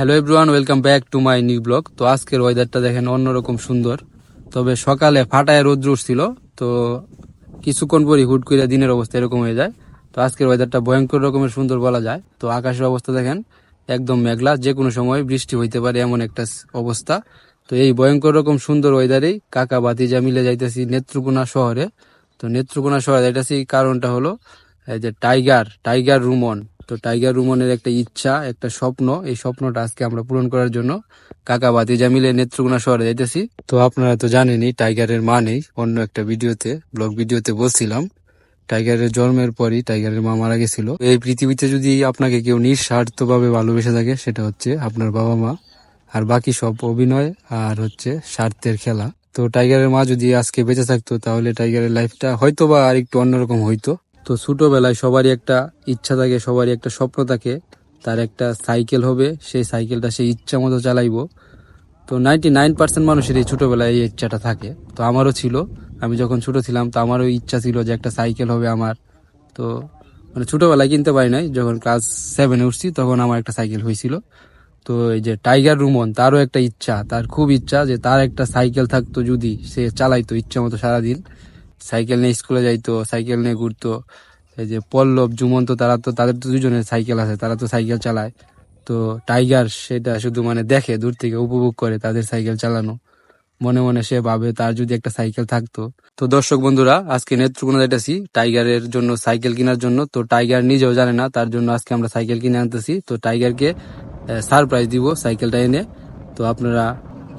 Hello everyone welcome back to my new blog তো আজকের ওয়েদারটা দেখেন অন্যরকম সুন্দর। তবে সকালে ফাটায় রোদ্র উঠছিল, তো কিছুক্ষণ পরই হুট করে দিনের অবস্থা এরকম হয়ে যায়। তো আজকের ওয়েদারটা ভয়ঙ্কর রকমের সুন্দর বলা যায়। তো আকাশের অবস্থা দেখেন, একদম মেঘলা যে কোনো সময় বৃষ্টি হইতে পারে এমন একটা অবস্থা। তো এই ভয়ঙ্কর রকম সুন্দর ওয়েদারেই কাকা বাতিজা মিলে যাইতেছি নেত্রকোনা শহরে। তো নেত্রকোনা শহরে যাইতেছি কারণটা হলো, এই যে টাইগার টাইগার রুমন তো টাইগার রুমনের একটা ইচ্ছা, একটা স্বপ্ন। এই স্বপ্নটা আজকে আমরা পূরণ করার জন্য কাকা বাতিজা মিলে নেত্রকোনা শহরে যাইতেছি। তো আপনারা তো জানেনই টাইগারের মা নেই অন্য একটা ভিডিওতে ব্লগ ভিডিওতে বলছিলাম টাইগারের জন্মের পরই টাইগারের মা মারা গেছিল। এই পৃথিবীতে যদি আপনাকে কেউ নিঃস্বার্থ ভাবে ভালোবেসে থাকে, সেটা হচ্ছে আপনার বাবা মা, আর বাকি সব অভিনয় আর হচ্ছে স্বার্থের খেলা। তো টাইগারের মা যদি আজকে বেঁচে থাকতো, তাহলে টাইগারের লাইফটা হয়তো বা আর একটু অন্যরকম হইতো। তো ছোটোবেলায় সবারই একটা ইচ্ছা থাকে, সবারই একটা স্বপ্ন থাকে। তার একটা সাইকেল হবে, সেই সাইকেলটা সে ইচ্ছা মতো চালাইবো। তো নাইনটি নাইন পার্সেন্ট মানুষের এই ছোটোবেলায় এই ইচ্ছাটা থাকে। তো আমারও ছিল। আমি যখন ছোট ছিলাম, তো আমারও ইচ্ছা ছিল যে একটা সাইকেল হবে আমার। তো মানে ছোটোবেলায় কিনতে পারি নাই। যখন ক্লাস সেভেনে উঠছি, তখন আমার একটা সাইকেল হয়েছিল। তো এই যে টাইগার রুমন তারও একটা ইচ্ছা, তার খুব ইচ্ছা যে তার একটা সাইকেল থাকতো যদি সে চালাইতো ইচ্ছা মতো সারাদিন। সাইকেল নিয়ে স্কুলে যাইতো, সাইকেল নিয়ে ঘুরতো। এই যে পল্লব জুমন্ত তারা তো, তাদের তো দুজনের সাইকেল আছে, তারা তো সাইকেল চালায়। তো টাইগার সেটা শুধু মানে দেখে, দূর থেকে উপভোগ করে তাদের সাইকেল চালানো। মনে মনে সে ভাবে তার যদি একটা সাইকেল থাকতো। তো দর্শক বন্ধুরা, আজকে নেত্রকোনা যাইতেছি, টাইগারের জন্য সাইকেল কেনার জন্য। তো টাইগার নিজেও জানে না, তার জন্য আজকে আমরা সাইকেল কিনে আনতেছি। তো টাইগারকে সারপ্রাইজ দিব সাইকেলটা এনে। তো আপনারা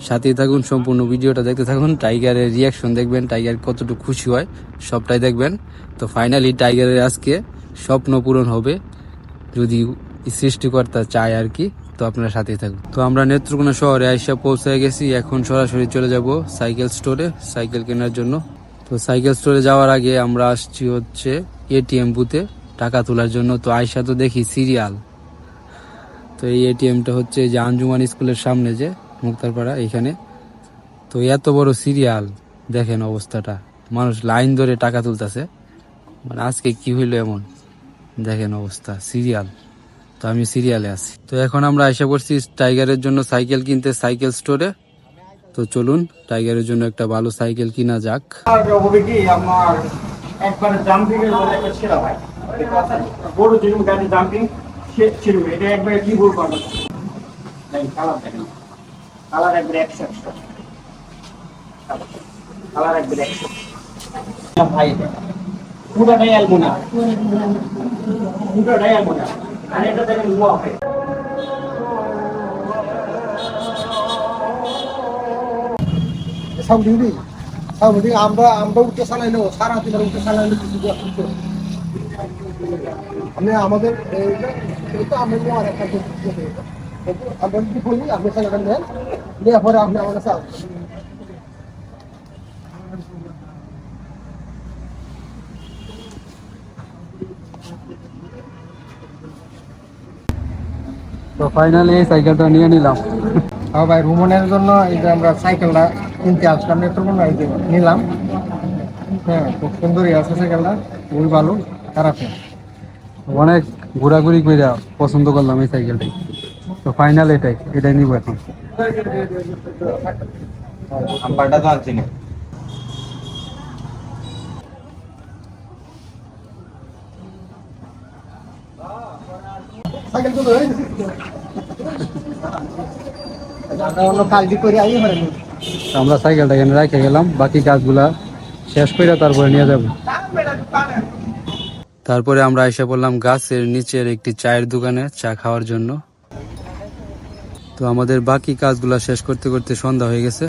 সাথেই থাকুন, সম্পূর্ণ ভিডিওটা দেখতে থাকুন। টাইগারের রিয়াকশন দেখবেন, টাইগার কতটুকু খুশি হয়, সবটাই দেখবেন। তো ফাইনালি টাইগারের আজকে স্বপ্ন পূরণ হবে, যদি সৃষ্টিকর্তা চায় আর কি, তো আপনারা সাথেই থাকুন। তো আমরা নেত্রকোনা শহরে আইসা পৌঁছে গেছি, এখন সরাসরি চলে যাব সাইকেল স্টোরে, সাইকেল কেনার জন্য। তো সাইকেল স্টোরে যাওয়ার আগে আমরা আসছি হচ্ছে এটিএম বুথে টাকা তোলার জন্য। তো আইসা তো দেখি সিরিয়াল। তো এই এটিএমটা হচ্ছে যে আঞ্জুমান স্কুলের সামনে যে মুক্তারপাড়া এখানে তো এত বড় সিরিয়াল দেখেন অবস্থাটা। মানুষ লাইন ধরে টাকা তুলতেছে। মানে আজকে কি হইল এমন? দেখেন অবস্থা সিরিয়াল তো আমি সিরিয়ালে আছি। তো এখন আমরা এসে পড়ছি টাইগারের জন্য সাইকেল কিনতে সাইকেল স্টোরে তো চলুন টাইগারের জন্য একটা ভালো সাইকেল কিনা যাক। একবারে জাম্পিং এর ভাই। যেরকম গাড়ি জাম্পিং সে ছিল এটা একবারে কি বলব দেখেন। কালার একবারে একশো কালার একবারে একশো ভাই পুরোটাই অ্যালমোনা পুরোটাই অ্যালমোনা আর এটা দেখেন সাউদি সাউদি আমরা আমরা উঠে চালাইলেও সারা দিন উঠে চালাইলে কিছু দেওয়া আমি আমাদের একটা আমরা যদি বলি? আপনি চালাবেন নেন। নেওয়ার পরে আপনি আমার কাছে তো ফাইনালি এই সাইকেলটা নিয়ে নিলাম। হ্যাঁ ভাই রুমনের জন্য এই যে আমরা সাইকেলটা কিনতে আসলাম নেত্রকোনা এই যে নিলাম। হ্যাঁ খুব সুন্দরই আছে সাইকেলটা খুবই ভালো খারাপ অনেক ঘোরাঘুরি করে পছন্দ করলাম এই সাইকেলটাই তো ফাইনাল এটাই এটাই নিব এখন। তো আনছি না। সাইকেল তো আমরা সাইকেলটা এখানে রেখে গেলাম বাকি কাজগুলা শেষ করে তারপরে নিয়ে যাব। তারপরে আমরা এসে পড়লাম গাছের নিচের একটি চায়ের দোকানে চা খাওয়ার জন্য। তো আমাদের বাকি কাজগুলা শেষ করতে করতে সন্ধ্যা হয়ে গেছে।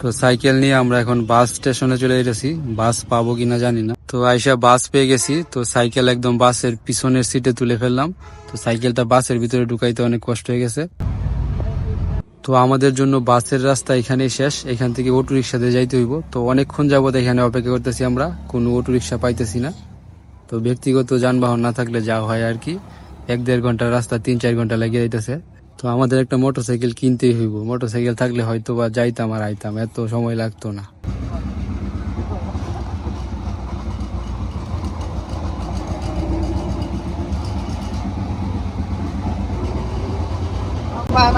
তো সাইকেল নিয়ে আমরা এখন বাস স্টেশনে চলে এসেছি। বাস পাবো কিনা জানি না। তো আইসা বাস পেয়ে গেছি। তো সাইকেল একদম বাসের পিছনের সিটে তুলে ফেললাম। তো সাইকেলটা বাসের ভিতরে ঢুকাইতে অনেক কষ্ট হয়ে গেছে। তো আমাদের জন্য বাসের রাস্তা এখানেই শেষ। এখান থেকে অটো রিক্সাতে যাইতে হইব। তো অনেকক্ষণ যাবত এখানে অপেক্ষা করতেছি আমরা। কোনো অটো রিক্সা পাইতেছি না। তো ব্যক্তিগত যানবাহন না থাকলে যা হয় আর কি। এক দেড় ঘণ্টা রাস্তা, তিন চার ঘণ্টা লেগে যাইতেছে। তো আমাদের একটা মোটরসাইকেল কিনতেই হইব। মোটরসাইকেল থাকলে হয়তো বা যাইতাম আর আইতাম। এত সময় লাগতো না।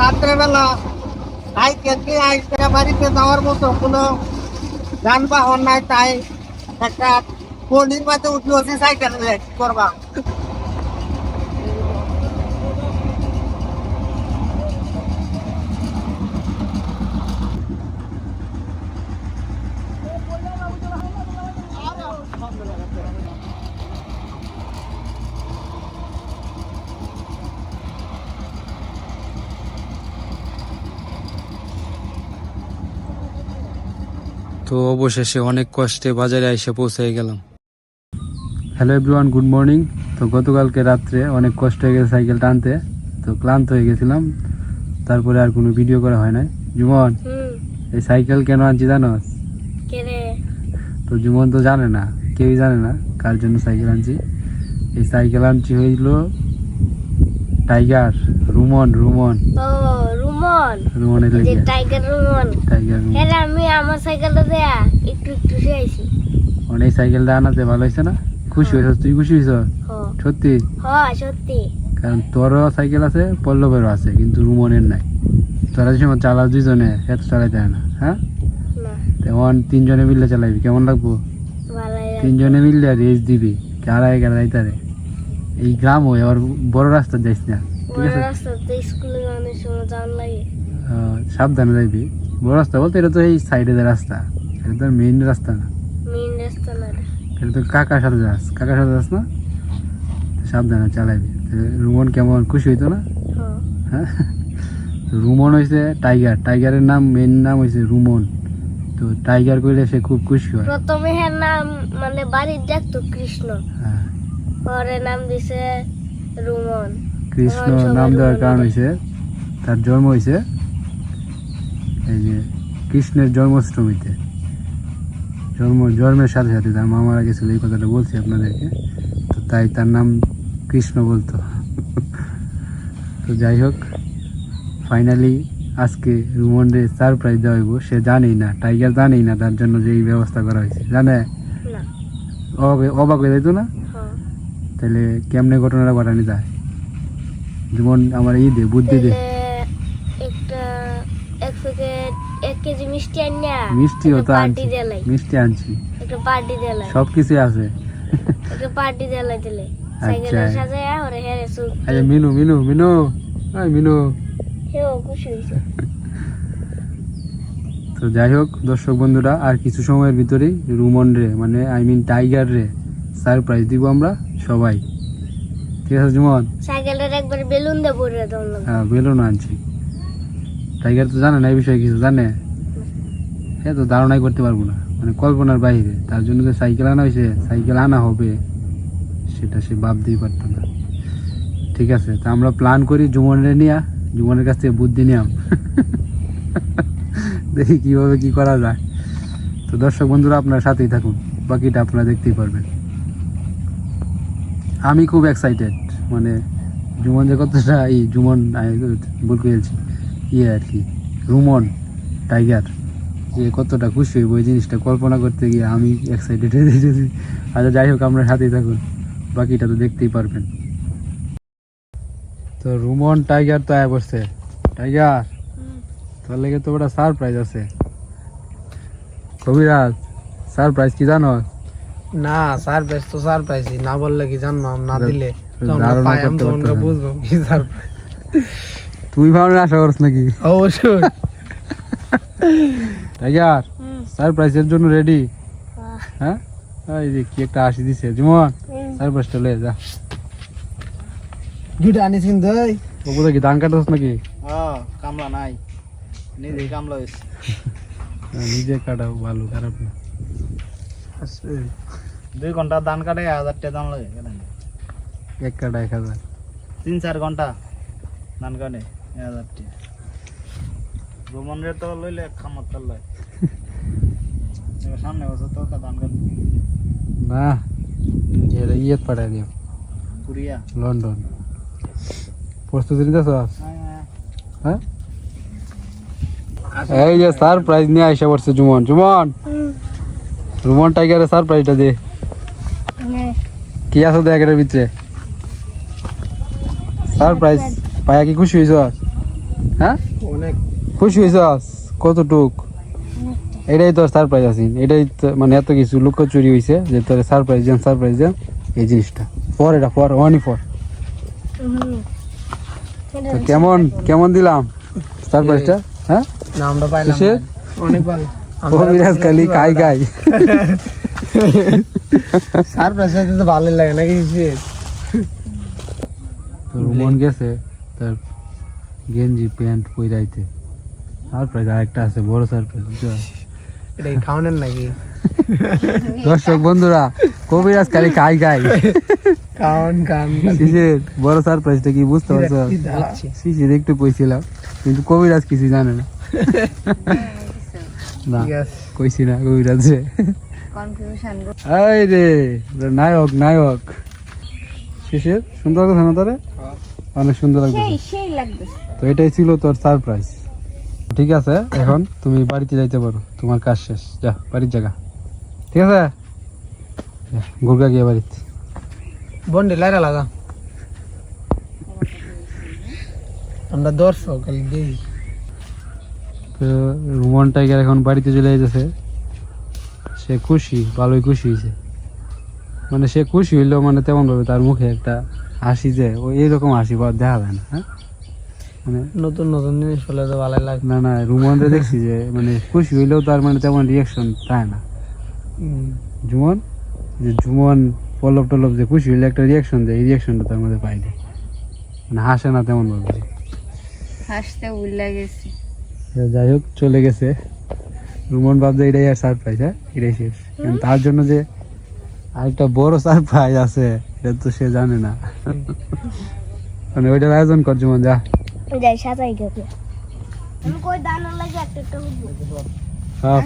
রাত্রেবেলা নিয়ে আইসে বাড়িতে যাওয়ার মতো কোনো যানবাহন নাই, তাই একটা পলির মাঝে উঠল সাইকেল করবা। তো অবশেষে অনেক কষ্টে বাজারে এসে পৌঁছে গেলাম। হ্যালো এভরিওয়ান গুড মর্নিং তো গতকালকে রাত্রে অনেক কষ্ট হয়ে গেছে সাইকেল টানতে। তো ক্লান্ত হয়ে গেছিলাম। তারপরে আর কোনো ভিডিও করা হয় নাই। জুমন এই সাইকেল কেন আনছি জানো? তো জুমন তো জানে না কেউই জানে না কার জন্য সাইকেল আনছি। এই সাইকেল আনছি হইল টাইগার রুমন রুমন রুমন। রুমনের যে টাইগার রুমন। টাইগার হ্যাঁ আমি আমার সাইকেলটা দেয়া একটু একটু শুয়েছি অনেক সাইকেলটা আনাতে ভালো হয়েছে না? খুশি হয়েছ তুই খুশি হয়েছ সত্যি? হ সত্যি। কারণ তোরও সাইকেল আছে পল্লবেরও আছে কিন্তু রুমনের নাই। তোরা সময় চালাস দুইজনে এত চালাইতে হয় না হ্যাঁ? তেমন তিনজনে মিললে চালাইবি কেমন লাগবো? তিনজনে মিললে রেস দিবি কারাই কারাই তারে। এই গ্রাম হয়ে আবার বড় রাস্তা যাইস না ঠিক আছে? সাবধানে যাইবি। বড় রাস্তা বলতে এটা তো এই সাইডে যে রাস্তা এটা তো মেইন রাস্তা না। মেইন রাস্তা না এটা। তো কাকার সাথে যাস কাকার সাথে যাস না? সাবধানে চালাইবি রুমন কেমন খুশি হইতো না? হ্যাঁ। রুমন হয়েছে টাইগার টাইগারের নাম মেন নাম হয়েছে রুমন। তো টাইগার কইলে সে খুব খুশি হয়। প্রথমে হ্যাঁ নাম মানে বাড়ির দেখতো কৃষ্ণ। হ্যাঁ। পরে নাম দিছে রুমন। কৃষ্ণ নাম দেওয়ার কারণ হয়েছে তার জন্ম হয়েছে এই যে কৃষ্ণের জন্মাষ্টমীতে। জন্ম জন্মের সাথে সাথে তার মা মারা গেছিল এই কথাটা বলছি আপনাদেরকে। তো তাই তার নাম কৃষ্ণ বলতো। তো যাই হোক ফাইনালি আজকে রুমনরে সারপ্রাইজ দেওয়া হইব সে জানেই না টাইগার জানেই না তার জন্য যে এই ব্যবস্থা করা হয়েছে। জানে? অবাক- অবাক হয়ে যাইতো না? তাহলে কেমনে ঘটনাটা ঘটানো যায়? যেমন আমার ই দে বুদ্ধি দে তাহলে একটা এক প্যাকেট এক কেজি মিষ্টি আনিয়া মিষ্টিও তো আনছি। মিষ্টি আনছি। একটা পার্টি দিলাই। সব কিছু আছে। একটা পার্টি দিলাই দিলে। আচ্ছা। সাইকেলে সাজায়া ওরে হেরে সুখ আচ্ছা মিনু মিনু মিনু। ওই মিনু। হেও খুশি হয়েছে তো যাই হোক দর্শক বন্ধুরা আর কিছু সময়ের ভিতরেই রুমন রে মানে আই মিন টাইগার রে সারপ্রাইজ দিব আমরা সবাই। ঠিক আছে জুমন? সাইকেলের একবার বেলুন দিয়ে ভরে দিলাম হ্যাঁ বেলুন আনছি। টাইগার তো জানে না এই বিষয়ে কিছু জানে? হ্যাঁ তো ধারণাই করতে পারব না। মানে কল্পনার বাইরে। তার জন্য যে সাইকেল আনা হয়েছে, সাইকেল আনা হবে, সেটা সে ভাবতেই পারতো না। ঠিক আছে, তা আমরা প্ল্যান করি জুমনের নিয়ে জুমনের কাছ থেকে বুদ্ধি নিয়াম। দেখি কীভাবে কি করা যায়। তো দর্শক বন্ধুরা, আপনার সাথেই থাকুন। বাকিটা আপনারা দেখতেই পারবেন। আমি খুব এক্সাইটেড মানে জুমন যে কতটা, এই জুমন ভুল করেছি। ইয়ে আর কি, রুমন টাইগার যে কতটা খুশি হইব ওই জিনিসটা কল্পনা করতে গিয়ে আমি এক্সাইটেড হয়ে যাচ্ছি আচ্ছা যাই হোক আপনার সাথেই থাকুন। বাকিটা তো দেখতেই পারবেন। তো রুমন টাইগার তো আয় বসছে টাইগার তোর লেগে তো ওটা সারপ্রাইজ আছে। কবিরাজ সারপ্রাইজ কি জানো? না সারপ্রাইজ তো সারপ্রাইজই না বললে কি জানলাম? না দিলে। বুঝব কি সারপ্রাইজ তুই ভাবনা আশা করছ নাকি? অবশ্যই। টাইগার। সারপ্রাইজের জন্য রেডি হ্যাঁ? এই যে কি একটা হাসি দিছে। জুমন। সারপ্রাইজটা লয়ে যা। দুইটা আনিস কিন্তু বাবু কি ধান কাটছ নাকি? হ্যাঁ কামলা নাই। নিজে কামলা হয়েছে নিজে কাটাও ভালো খারাপ না। দুই ঘণ্টা ধান কাটে হাজার টাকা দাম লাগে এক কাটা এক হাজার। তিন চার ঘণ্টা ধান কাটে হাজার টাকা ভ্রমণ রে তো লইলে খামত তার লয়। সামনে বছর তো ধান কাট না এটা ইয়েত পাঠাই দিও। পুরিয়া লন্ডন। প্রস্তুতি নিতেছ? হ্যাঁ এই যে সারপ্রাইজ নিয়ে আইসা পড়ছে জুমন। জুমন। রুমন টাইগারের সারপ্রাইজটা দে। কি আছে দেখ এটার ভিতরে? সারপ্রাইজ পায়া কি খুশি হয়েছ হ্যাঁ? অনেক খুশি হয়েছস কতটুক? এটাই তোর সারপ্রাইজ আছে। এটাই মানে এত কিছু লুকোচুরি হয়েছে যে তোর সারপ্রাইজ দেন সারপ্রাইজ দেন এই জিনিসটা। পর এটা পর ওয়ানই পর। তো কেমন কেমন দিলাম সারপ্রাইজটা হ্যাঁ? না আমরা পাইলাম অনেক ভালো। ও বিরাজ খালি খাই খাই সারপ্রাইজ তো ভালো লাগে নাকি তোর মন গেছে তার গেঞ্জি প্যান্ট পইরাইতে। সারপ্রাইজ আরেকটা আছে বড় সারপ্রাইজ এটা খাওয়ানোর নাকি? দর্শক বন্ধুরা কবিরাজ খালি খাই খাই খাওয়ান খান শিশির বড় সারপ্রাইজটা কি বুঝতে পারছ? শিশির একটু কইছিলাম কিন্তু কবিরাজ কিছু জানে না। না কইছি না কবিরাজ। কনফিউশন এই রে নায়ক নায়ক। শিশির সুন্দর কথা না তোরে? অনেক সুন্দর লাগবে তো এটাই ছিল তোর সারপ্রাইজ ঠিক আছে এখন তুমি বাড়িতে যাইতে পারো। তোমার কাজ শেষ। যা বাড়ির জায়গা। ঠিক আছে? গুরগা গিয়ে বাড়িতে। বন্ডে লাইরা লাগা। আমরা দর্শক তো রুমন টাইগার এখন বাড়িতে চলে যেতেছে সে খুশি ভালোই খুশি হয়েছে মানে সে খুশি হইলেও মানে তেমন ভাবে তার মুখে একটা হাসি যে ও এইরকম হাসি বা দেখা যায় না হ্যাঁ? মানে নতুন নতুন জিনিস হলে তো লাগে। না না রুমনরে দেখছি যে মানে খুশি হইলেও তার মানে তেমন রিয়াকশন না। জুমন? যে জুমন পল্লব টল্লব যে খুশি হইলে একটা রিয়াকশন দেয় এই রিয়াকশনটা তার মধ্যে পাই না। মানে হাসে না তেমন ভাবে। হাসতে উল্লা গেছে। যাই হোক চলে গেছে। রুমন ভাবছে এটাই আর সারপ্রাইজ হ্যাঁ? এটাই শেষ। তার জন্য যে আরেকটা বড় সারপ্রাইজ আছে এটা তো সে জানে না। মানে ওইটার আয়োজন কর জুমন যা। যাই সাজাই গেছে। আমি কই দানা লাগে একটা একটা উঠবো। হ্যাঁ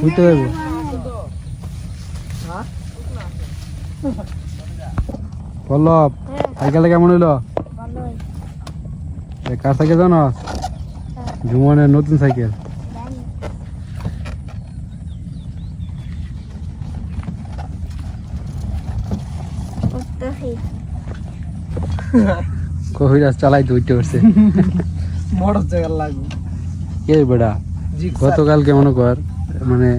পল্লব সাইকেলটা কেমন হইল? কার সাইকেল জানো? জুমনের নতুন সাইকেল। কহিরাজ চালাই উঠতে পারছে মোটর সাইকেল লাগবে। কে বেড়া গতকালকে মনে কর মানে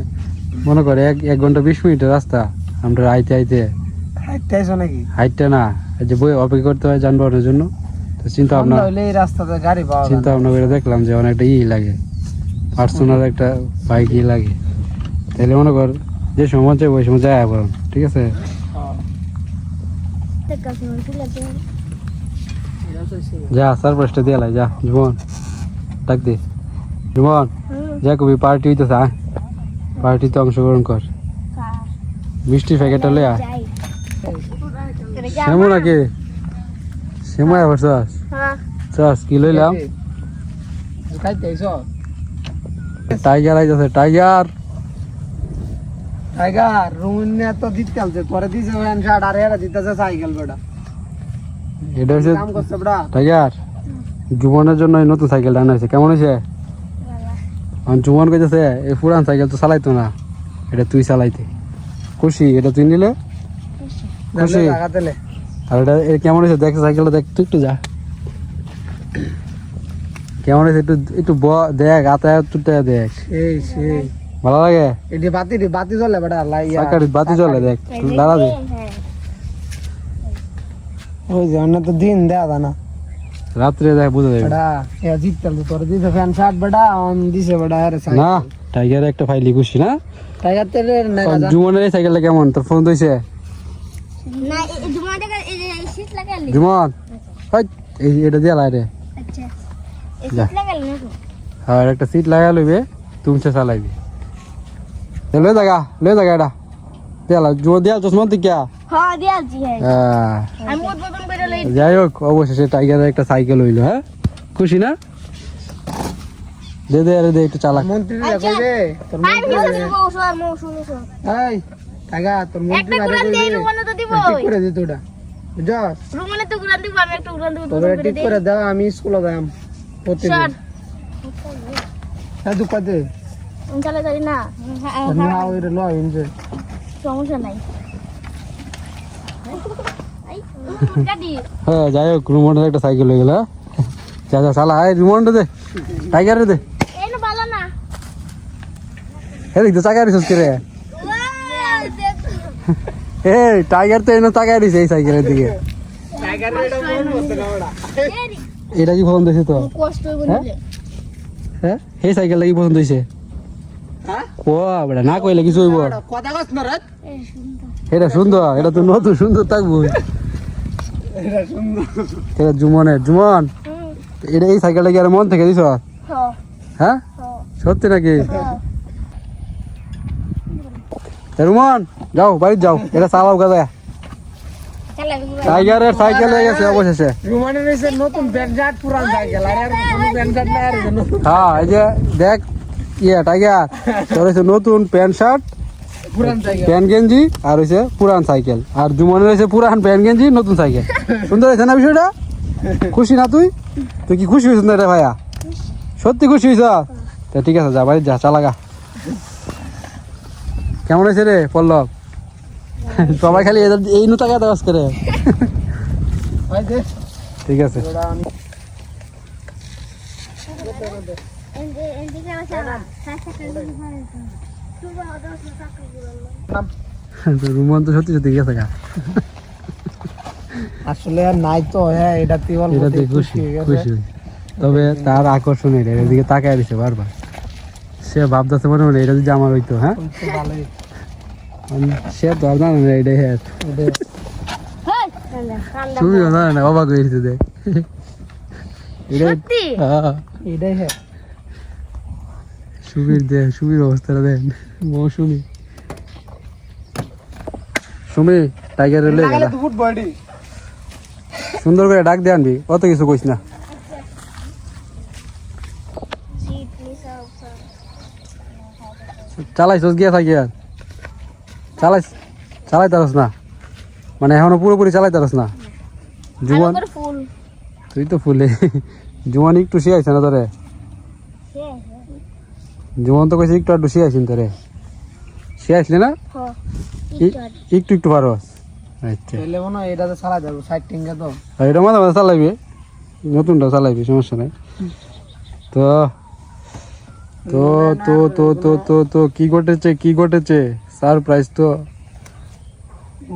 মনে কর এক এক ঘণ্টা বিশ মিনিটের রাস্তা আমরা আইতে আইতে। নাকি? হাইটটা না এই যে বই অপেক্ষা করতে হয় যানবাহনের জন্য। তো চিন্তা ভাবনা হইলে এই রাস্তাতে গাড়ি পাওয়া চিন্তা ভাবনা করে দেখলাম যে অনেকটা ই লাগে। পার্সোনাল একটা বাইক ই লাগে। তাহলে মনে কর যে সময় চাই ওই সময় যায় ঠিক আছে দেখা শুনুন তুলে দিন যা সারপ্রাইজটা দিয়ে লাই যা জীবন। ডাক দে। জীবন যা কবি পার্টি হইতেছে আয়। পার্টিতে অংশগ্রহণ কর। মিষ্টি প্যাকেটটা লইয়া শ্যামু নাকি? শ্যামু আবার চাস? হ্যাঁ। চাস কি লইলাম? টাইগার আইতেছে টাইগার টাইগার রুমিন তো দিত কালছে পরে দিছে ওখান ষাট আর এরা দিতেছে সাইকেল বেটা। এটা হচ্ছে টাইগার। জুবনের জন্য নতুন সাইকেলটা আনা হয়েছে। কেমন হয়েছে? জুবন কইতেছে এই পুরান সাইকেল তো চালাইতো না। এটা তুই চালাইতে। খুশি? এটা তুই নিলে? খুশি। আর এটা কেমন হয়েছে? দেখ সাইকেলটা দেখ তুই একটু যা। কেমন হয়েছে? একটু একটু ব- দেখ আতায় তুটা দেখ। ভালো লাগে? এটি বাতি বাতি জ্বলে বেটা লাইয়া বাতি চলে দেখ। দাঁড়া দে। হ্যাঁ ওই যে অন্য তো দিন দেয়া দা না রাত্রে দেখ বুঝে যাবে বেটা এ জিত কালছে তোর দিছে ফ্যান ষাট বেটা অন দিছে বেটা আরে সাইকেল না টাইগার একটা ফাইলি খুশি না টাইগার তেলে না আর জুমনের এই সাইকেলটা কেমন তোর ফোন দিয়েছে না এই তোমার দেখা এই যে শীত লাগালি জুমন হাই, এই এটা দিয়ে লাই রে আচ্ছা এই যা। শীত লাগালি না তো আর একটা সিট লাগা লইবে তুমি সে চালাইবি এ লই জাগা লই জাগা এটা দেয়ালা জুমন দিয়া চশমা দিকা হ্যাঁ হ্যাঁ। হ্যাঁ। যাই হোক অবশেষে টাইগারের একটা সাইকেল হইল হ্যাঁ? খুশি না? দে দে আরে দে একটু চালাক। মন্ত্রী কইবে তোর এই টাইগার মন্ত্রী রুমানে তো দিব ঠিক করে দিত ওটা বুঝছস রুমানে তো কুরান দিব আমি একটা কুরান দিব তোর ঠিক করে দাও আমি স্কুলে যাই প্রতিদিন। সর দুপা চলে যাই না। লো ইনজে সমস্যা নাই। হ্যাঁ যাই হোক রুমনের একটা সাইকেল হয়ে গেল হ্যাঁ? যা যা চালা এই রিমন্ড দে। টাইগার দে। এদিক তো চাকা দিছিস কে রে? এই টাইগার তো এনে চাকা দিছে এই সাইকেলের দিকে। এটা কি পছন্দ হয়েছে তো হ্যাঁ? নিলে হ্যাঁ? এই সাইকেলটা কি পছন্দ হয়েছে? হ্যাঁ? ও বেটা না কইলে কিছু হইব। কথা কস না এটা সুন্দর এটা তো নতুন সুন্দর থাকব। এটা সুন্দর। এটা জুমনের জুমন এটা এই সাইকেলটা কি আর মন থেকে দিছ? হ হ্যাঁ? সত্যি নাকি? রুমন যাও বাড়ি যাও এটা চালাও গাদা টাইগারের সাইকেল হয়ে গেছে অবশেষে। রুমানের এসে নতুন পুরান সাইকেল আর আর কোনো প্যান্ট নাই আর হ্যাঁ এই যে দেখ ইয়ে টাইগার তোর নতুন প্যান্ট শার্ট প্যান্ট গেঞ্জি আর হচ্ছে পুরান সাইকেল আর জুমনের হচ্ছে পুরান প্যান্ট গেঞ্জি নতুন সাইকেল সুন্দর হয়েছে না বিষয়টা খুশি না তুই তুই কি খুশি হয়েছিস না রে ভাইয়া সত্যি খুশি হয়েছ তা ঠিক আছে যা বাড়ি যা চালাগা কেমন হয়েছে রে পল্লব সবাই খালি এদের- এই নু টাকা দেওয়া করে ঠিক আছে ওটা রুমন তো সত্যি সত্যি গেছে গা আসলে আর নাই তো হ্যাঁ এটাতে খুশি খুশি তবে তার আকর্ষণ এটা এদিকে তাকায় দিছে বারবার। সে ভাবতেছে মনে মনে এটা যদি আমার হইতো হ্যাঁ? তো সে তো আর জানে না এটা হ্যাঁ। তুমি জানে না অবাক হয়েছে দেখ। এটাই সত্যি? হ্যাঁ। এটাই হ্যাঁ। সুবীর দে সুবীর অবস্থাটা দেন মৌসুমি। সুমি টাইগারের লে লাগালে ফুট বডি সুন্দর করে ডাক দিয়ে আনবি অত কিছু কইস না। চালাইছস গিয়া থাকি আর। চালাই চালাই তারস না। মানে এখনও পুরোপুরি চালাই তারস না জুয়ান তুই তো ফুলে। জুয়ান একটু শিয়াইছে না তোরে? জুয়ান তো কইছে একটু একটু শিয়াইছিন তোরে? শিয়াইছিলি না? একটু একটু পারস আচ্ছা। তাহলে মনে হয় এটাতে চালা যাব সাইড টিঙ্গা তো। এটা মাঝে মাঝে চালাইবি। নতুনটা চালাইবি সমস্যা নাই। তো তো তো তো তো তো তো কি ঘটেছে কি ঘটেছে? সারপ্রাইজ তো।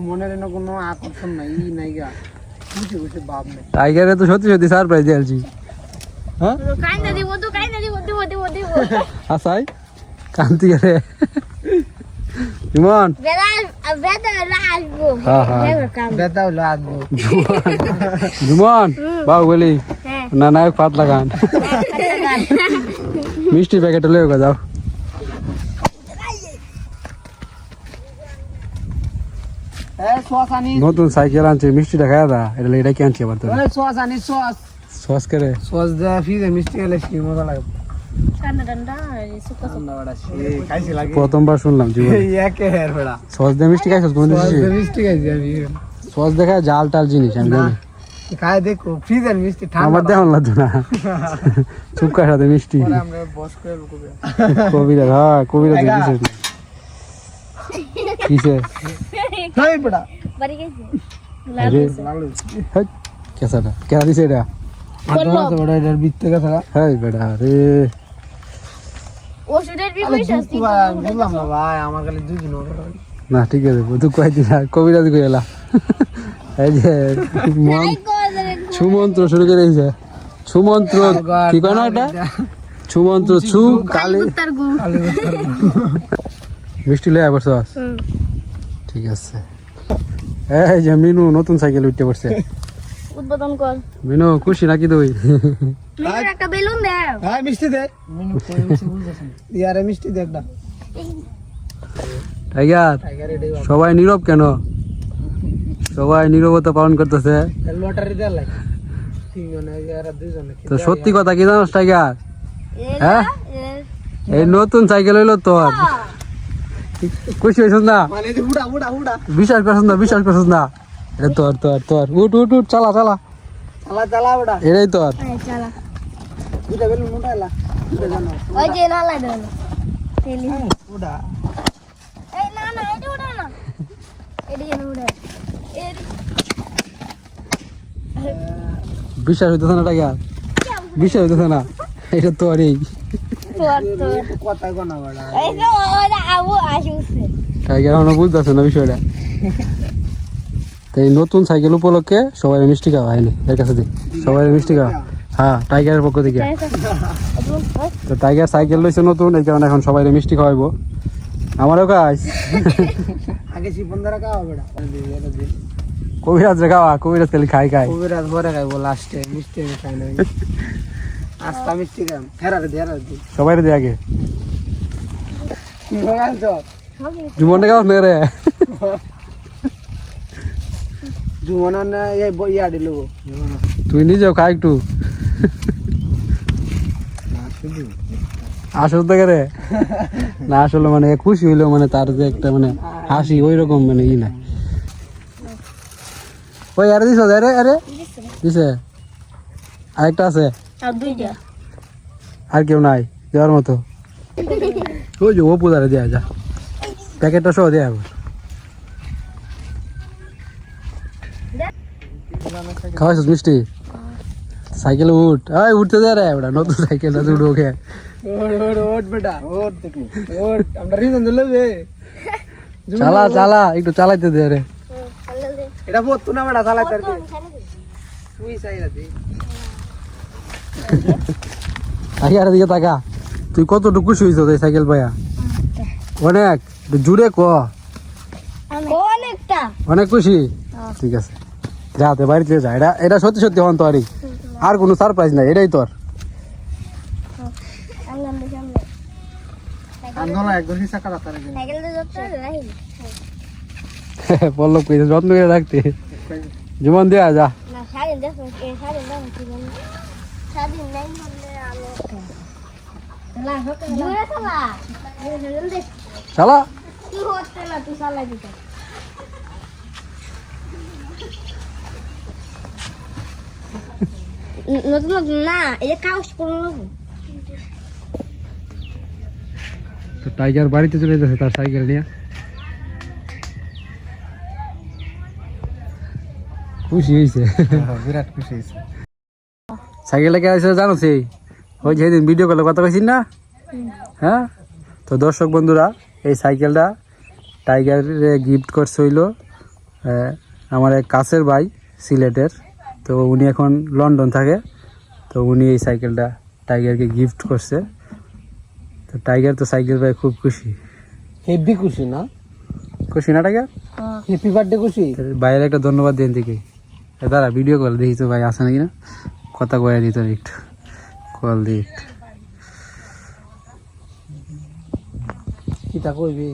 মনের এনে কোনো আকর্ষণ নাই ই নাই গা। বুঝে বুঝে ভাব নেই। টাইগারে তো সত্যি সত্যি সারপ্রাইজ দিয়েছি হ্যাঁ? কান্দা দিব তো কান্দা দিব দিব দিব দিব। আসাই? কান্তি রে আসব। জুমন বাবু বলি হ্যাঁ। না নায়ক লাগান। মিষ্টি প্যাকেট লয়ে গো যাও। নতুন সাইকেল আনছে মিষ্টিটা খাওয়া দা এটা এটা কি আনছি আবার সস আনি সস। সস করে সস দেয়া ফিরে মিষ্টি কি মজা লাগে কান্দা ডান্ডা সুকা ঠান্ডা বড়া সে খাইছি লাগে প্রথমবার শুনলাম জীবন এই একে হের বড়া সস দিয়ে মিষ্টি খাইছিস কোন সস দিছি দিয়ে মিষ্টি খাইছি আমি সস দেখায় জাল টাল জিনিস আমি জানি খাই দেখো ফ্রিজের মিষ্টি ঠান্ডা আমার দেখান লাগতো না চুপকার সাথে মিষ্টি পরে আমরা বস করে লুকবে কবিরা হ্যাঁ কবিরা এগা। দিছে কিসে হেই বড়া বাড়ি গেছে আরে লালু হেই, কেসাটা কেসা দিছে এটা আদর আছে বড়া এটার ভিতরে কথা বেটা রে। ওষুধের আরে বিপরীত দুধ শাস্তি তো ভাই, বুঝলাম না ভাই আমার খালি দুই দিন হবে না ঠিক আছে তুই কয় দিন আর কবিরা এই যে মন শুরু করে দিয়েছে। ছুমন্ত্র কি কয় না এটা? ছুমন্ত্র ছু কালি। মিষ্টি লয়ে আবার ঠিক আছে। এই যে মিনু নতুন সাইকেল উঠতে পড়ছে। উদ্বোধন কর। মিনু খুশি নাকি তুই? মিনুর একটা বেলুন দাও হ্যাঁ মিষ্টি দে। মিনু কই ইয়ারে মিষ্টি দে একটা। টাইগার টাইগার সবাই নীরব কেন? সবাই নীরবতা পালন করতেছে। তো সত্যি কথা কি জানো টাইগার? হ্যাঁ? এই নতুন সাইকেল হইল তোর। খুশি হয়েছিস না? মানে যে উড়া উড়া উড়া বিশ্বাস করছিস না বিশ্বাস করছিস না? এটা তোর তোর তোর। উঠ উঠ উঠ চালা চালা। চালা চালা উড়া এটাই তোর। চালা। দুটা বেলুন উঠাইলা উড়ে জানো। ওই যে লালাই দাও তেলি। উড়া এই না না এটা উড়া না। এটা যেন উড়ে বিশ্বাস হইতেছে না হইতেছে এটা তো আরে তোর তোর। কথা কোনা বড়া এই টাইগার বুঝতেছে না বিষয়টা। তো এই নতুন সাইকেল উপলক্ষে সবাই মিষ্টি খাওয়া হয়নি। এর কাছে দিই সবাই মিষ্টি খাওয়া। হ্যাঁ টাইগারের পক্ষ থেকে। তো টাইগার সাইকেল লইছে নতুন এই কারণে এখন সবাই মিষ্টি খাওয়াইবো। আমারও কাজ আগে শিপন খাওয়া বেড়া কবিরাজ রে খাওয়া কবিরাজ খালি খাই খাই। কবিরাজ পরে খাইবো লাস্টে মিষ্টি আমি খাই নাই। আস্তা মিষ্টি খাম। হেরারে দে হেরারে দে। সবাই দিয়ে আগে। জীবনটা নে রে। জুমনা না এই বইয়া দিলো। তুই নিজেও খা একটু। আসল থেকে রে? না আসলে মানে খুশি হইল মানে তার যে একটা মানে হাসি ওই রকম মানে ই না ওই আরে দিছ আরে আরে। দিছে। আরেকটা আছে। আর কেউ নাই দেওয়ার মতো। ওই যে ও পূজারে দেওয়া যা। প্যাকেটটা সহ দেওয়া আবার খাওয়াইছিস মিষ্টি? সাইকেলে উঠ। আয় উঠতে দে রে ওটা নতুন সাইকেলটা তুই উঠে ওট ওট ওট বেটা ওট দেখি। ওট আমরা রিজন দিলে বে চালা চালা একটু চালাইতে দে রে। এটা পড়তো না বেটা চালাই তার তুই চাইরা দে টাইগার দিকে তাকা। তুই কতটুকু খুশি হয়েছ এই সাইকেল পাইয়া অনেক জুড়ে ক। অনেকটা। অনেক খুশি? ঠিক আছে। যাতে বাড়িতে যা এটা এটা সত্যি সত্যি হন তো আরই। আর কোনো সারপ্রাইজ নাই এটাই তোর পল্লব কইছে যত্ন করে রাখতে। জীবন দেয়া যা। চালা তুই হচ্ছে না তুই চালাই দিতে। নতুন নতুন না যে কাগজ করে নেব তো টাইগার বাড়িতে চলে যাচ্ছে তার সাইকেল নিয়ে খুশি হয়েছে বিরাট খুশি হয়েছে সাইকেলটা কে আছে জানো সেই ওই যে সেদিন ভিডিও কলে কথা কইছিস না হ্যাঁ তো দর্শক বন্ধুরা এই সাইকেলটা টাইগারে গিফট করছে হইল আহ, আমার এক কাছের ভাই সিলেটের তো উনি এখন লন্ডন থাকে। তো উনি এই সাইকেলটা টাইগারকে গিফট করছে। তো টাইগার তো সাইকেল পাই খুব খুশি। হেভি খুশি না? খুশি না টাইগার? হ্যাপি বার্থডে খুশি? বাইরে একটা ধন্যবাদ দেন থেকে দাঁড়া ভিডিও কল দেখি তো ভাই আসে নাকি না? কথা কয়ে দিত একটু। কল দি একটু। কিটা কইবি?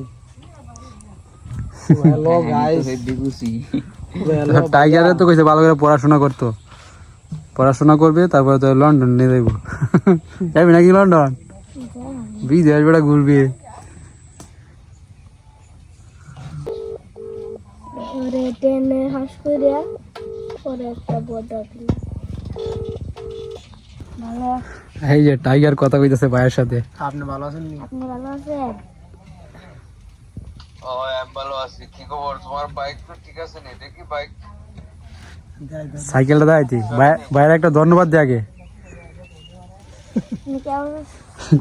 হ্যালো গাইস তো টাইগারে তো কইছে ভালো করে পড়াশোনা করতো। পড়াশোনা করবে তারপরে তো লন্ডন নিয়ে যাইব। যাবি নাকি লন্ডন বিদেশ বেড়া ঘুরবি। পরে ট্রেনে হাস করে পরে একটা বড় এই যে টাইগার কথা কইতেছে ভাইয়ের সাথে। আপনি ভালো আছেন নি? আপনি ভালো আছেন? আমি ভালো আছি। কি খবর? তোমার বাইক তো ঠিক আছে নি দেখি বাইক সাইকেলটা দেখাইতি ভাইয়ের একটা ধন্যবাদ দে আগে।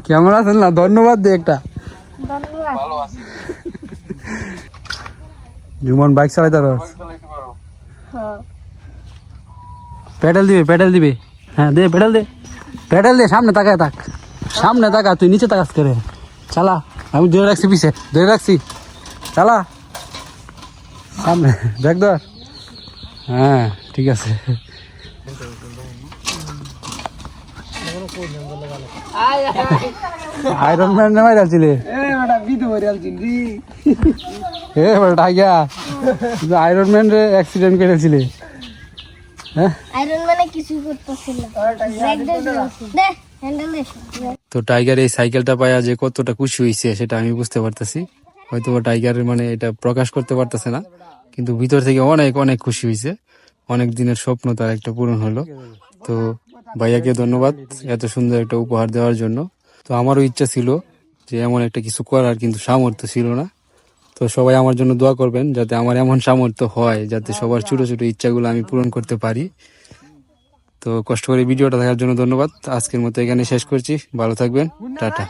কেমন আছেন? না? ধন্যবাদ দে একটা। ধন্যবাদ। ভালো আছি। জুমন বাইক চালাইতে পারো? হ্যাঁ। পেডেল দিবে পেডেল দিবে। হ্যাঁ দে পেডেল দে। পেডেল দে সামনে তাকায় তাক সামনে তাকা তুই নিচে তাকাস করে? চালা। আমি ধরে রাখছি পিছে ধরে রাখছি। চালা। সামনে দেখ ধর। হ্যাঁ ঠিক আছে। আয়রন ম্যান নামাই রাখছিলে এ বেটা টাইগা আয়রন ম্যান রে অ্যাক্সিডেন্ট করেছিলে হ্যাঁ? তো টাইগার এই সাইকেলটা পায়া যে কতটা খুশি হয়েছে সেটা আমি বুঝতে পারতেছি। হয়তো বা টাইগারের মানে এটা প্রকাশ করতে পারতেছে না, কিন্তু ভিতর থেকে অনেক অনেক খুশি হয়েছে। অনেক দিনের স্বপ্ন তার একটা পূরণ হলো। তো ভাইয়াকে ধন্যবাদ এত সুন্দর একটা উপহার দেওয়ার জন্য। তো আমারও ইচ্ছা ছিল যে এমন একটা কিছু করার, কিন্তু সামর্থ্য ছিল না। তো সবাই আমার জন্য দোয়া করবেন যাতে আমার এমন সামর্থ্য হয়, যাতে সবার ছোট ছোট ইচ্ছাগুলো আমি পূরণ করতে পারি। তো কষ্ট করে ভিডিওটা দেখার জন্য ধন্যবাদ। আজকের মতো এখানে শেষ করছি। ভালো থাকবেন। টাটা।